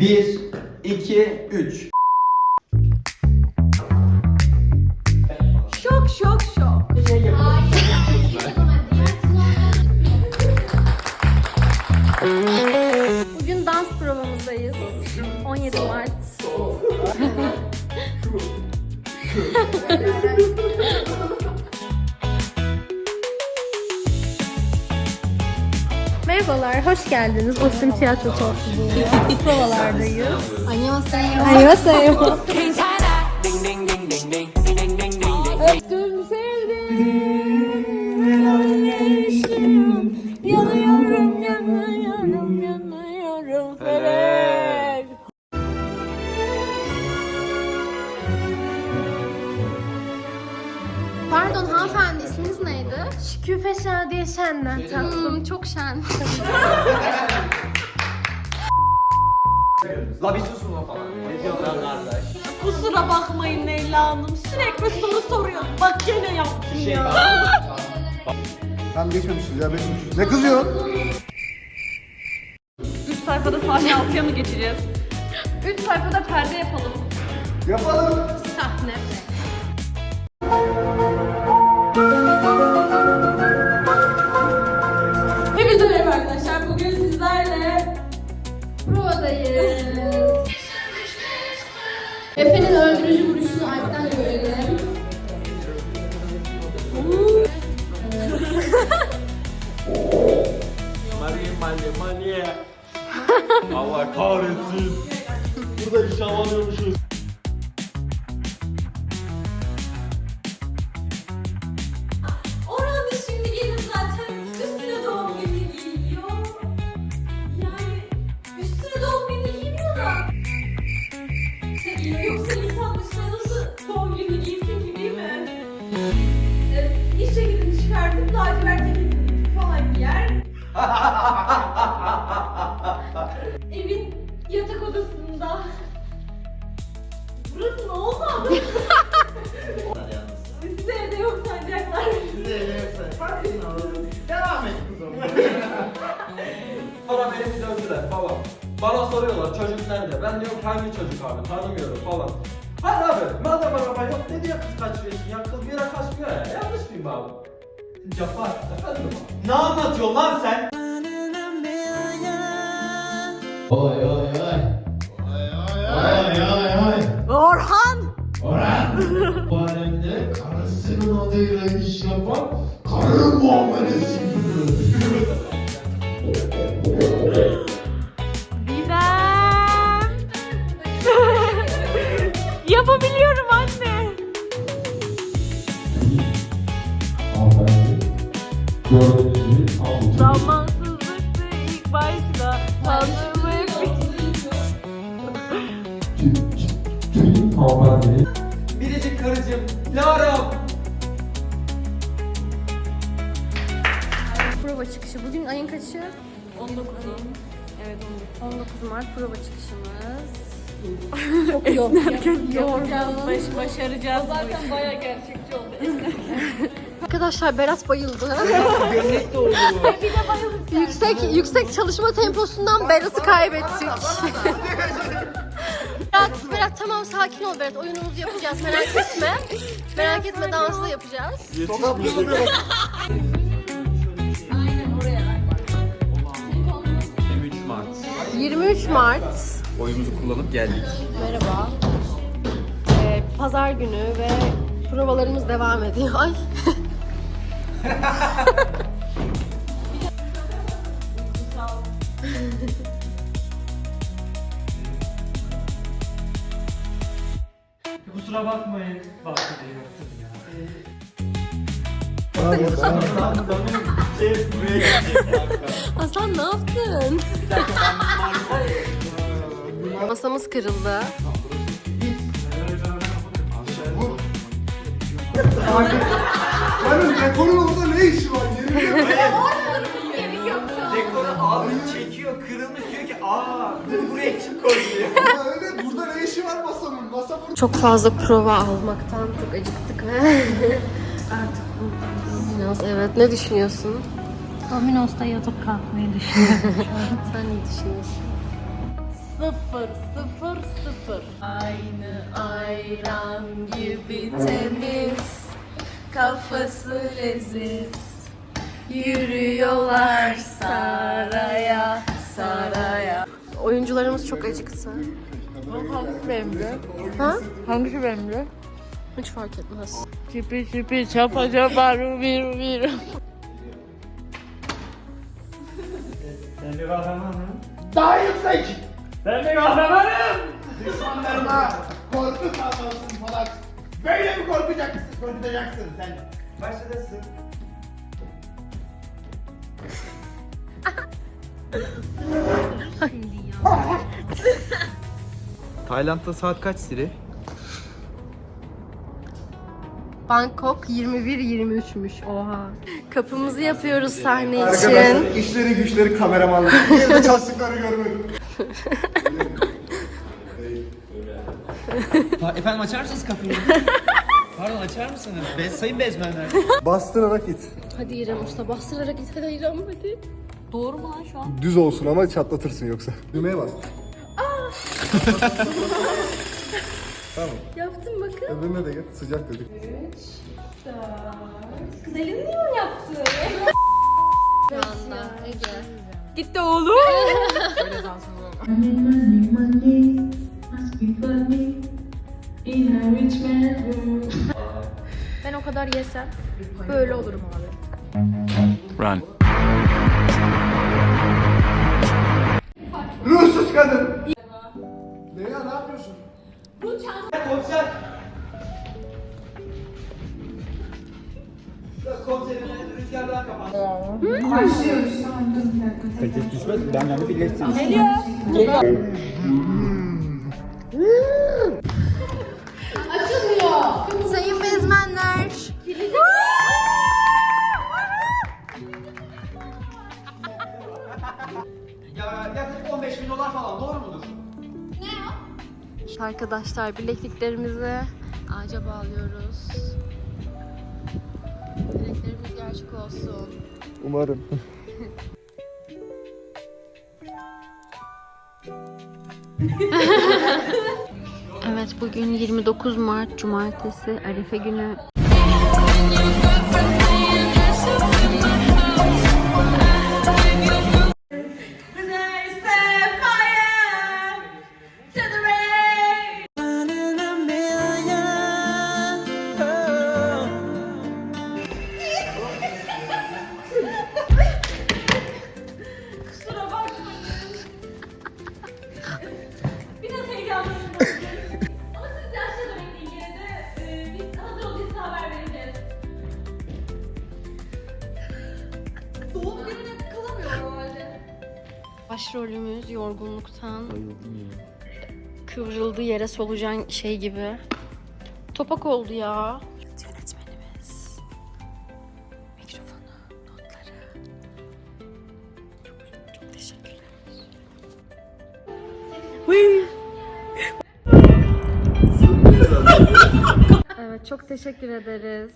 1, 2, 3. Şok şok şok. Bugün dans provamızdayız. 17 Mart. Merhabalar, hoş geldiniz. Osim Tiyatro Topluluğu'na. Provalardayız. Annyeonghaseyo. Annyeonghaseyo. Pardon hanımefendi isminiz neydi? Şüküfe Şadiye Şen'den tatlım. Hmm, çok şen. La bir susun lan falan. Ne lan kardeş? Kusura bakmayın Leyla Hanım. Sürekli soru soruyor. Bak gene yaptım Şey ya. Tam geçmemişiz ya geçmemişiz. Ne kızıyorsun? Üç sayfada sahne altıya mı geçeceğiz? Üç sayfada perde yapalım. Yapalım. Sahne. Allah kahretsin. Burada bir şamalıyormuşuz. Sonra beni bir dövdüler falan. Bana soruyorlar çocuk nerede? Ben diyorum hangi çocuk abi tanımıyorum falan. Hayır abi madem araba yok ne diye kız kaçırıyorsun ya kız bir yere kaçmıyor ya yanlış mıyım abi? Cappar efendim abi. Ne anlatıyorsun lan sen? Oy oy oy. Oy oy oy. Orhan! Orhan. Bu alemde karısının adıyla iş yapan karı muamelesi görüyor. Kaçı? 19'u. Evet 19 Mart prova çıkışımız. Çok yorgunuz. Baş, başaracağız. Zaten baya gerçekçi oldu. Arkadaşlar Berat bayıldı. Gömlek de oldu. yüksek yüksek çalışma temposundan Berat'ı kaybettik. Berat, Berat tamam sakin ol Berat. Oyunumuzu yapacağız merak etme. Merak etme dansı da yapacağız. 23 23 Mart. Oyumuzu kullanıp geldik. Merhaba. Ee, Pazar günü ve provalarımız devam ediyor. Ay. Kusura bakmayın. Bak ya. Buraya gelecek kanka. Aslan ne yaptın? Masamız kırıldı. Benim dekorun orada ne işi var? Ederim. Dekoru abi çekiyor, kırılmış diyor ki aa bunu buraya kim koydu. Ama öyle burada ne işi var masanın? Masa burada. Çok fazla prova almaktan çok acıktık ve artık. Biraz evet. Ne düşünüyorsun? Domino's'ta yatıp kalkmayı düşünüyorum. Sen ne düşünüyorsun? Sıfır, sıfır, sıfır. Aynı ayran gibi temiz, kafası leziz. Yürüyorlar saraya, saraya. Oyuncularımız çok acıktı. Hangisi benimdi? Ha? Hangisi benimdi? Hiç fark etmez. Çipi çipi çapa çapa rubi rubi rubi. Daha yüksek. Ben bir kahramanım. Düşmanlarına korku salmalısın Polat. Böyle mi korkacaksın, korkutacaksın sen? Başladasın. Tayland'da saat kaç Siri? Bangkok 21-23'müş. Oha. Kapımızı yapıyoruz sahne için. Arkadaşlar işleri güçleri kameramanlık. Bir yerde çalıştıkları görmedim. Efendim açar mısınız kapıyı? Pardon açar mısınız? Be sayın bezmenler. Bastırarak it. Hadi İrem Usta bastırarak git. Hadi İrem hadi. Doğru mu lan şu an? Düz olsun ama çatlatırsın yoksa. Düğmeye bas. tamam. Yaptım bakın. Öbürüne de gel. Sıcak dedik. Kız elini niye mi yaptı? Anda Ege. Gitti oğlum. Ben o kadar yesem böyle olurum abi. Ruhsuz kadın. Ne yapıyorsun? Komiser. Komiserim rüzgardan kapat. Sayın Arkadaşlar bilekliklerimizi ağaca bağlıyoruz. Dileklerimiz gerçek olsun. Umarım. Evet bugün 29 Mart Cumartesi Arife günü. Başrolümüz yorgunluktan kıvrıldı yere solucan şey gibi. Topak oldu ya. Yönetmenimiz. Mikrofonu, notları. Çok, çok teşekkürler. Evet çok teşekkür ederiz.